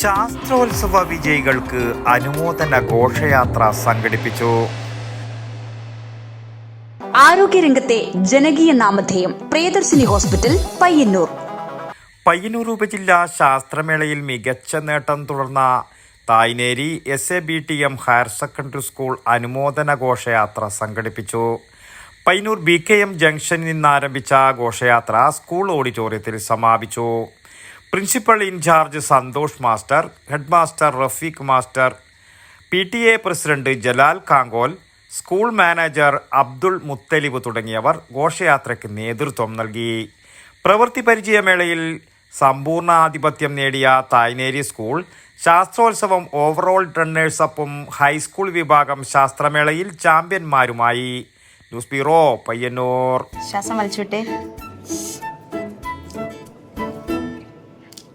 ശാസ്ത്രോത്സവ വിജയികൾക്ക് അനുമോദന ഘോഷയാത്ര സംഘടിപ്പിച്ചു. ആരോഗ്യരംഗത്തെ ജനകീയ നാമധേയം പ്രിയദർശിനി ഹോസ്പിറ്റൽ പയ്യന്നൂർ. പയ്യന്നൂർ ഉപജില്ലാ ശാസ്ത്രമേളയിൽ മികച്ച നേട്ടം തുടർന്ന Thayineri S A B T M higher secondary school അനുമോദന ഘോഷയാത്ര സംഘടിപ്പിച്ചു. പയ്യന്നൂർ ബി കെ എം ജംഗ്ഷനിൽ നിന്നാരംഭിച്ച ഘോഷയാത്ര സ്കൂൾ ഓഡിറ്റോറിയത്തിൽ സമാപിച്ചു. Principal in-charge Santhosh master head master Rafeeq master P T A president Jalal Kankol school manager Abdul Muthalib തുടങ്ങിയവർ ഘോഷയാത്രയ്ക്ക് നേതൃത്വം നൽകി. പ്രവൃത്തി പരിചയമേളയിൽ സമ്പൂർണാധിപത്യം നേടിയ തായ്നേരി സ്കൂൾ ശാസ്ത്രോത്സവം ഓവറോൾ റണ്ണേഴ്സപ്പും ഹൈസ്കൂൾ വിഭാഗം ശാസ്ത്രമേളയിൽ ചാമ്പ്യന്മാരുമായി. News bureau Payyannur. ശ്വാസം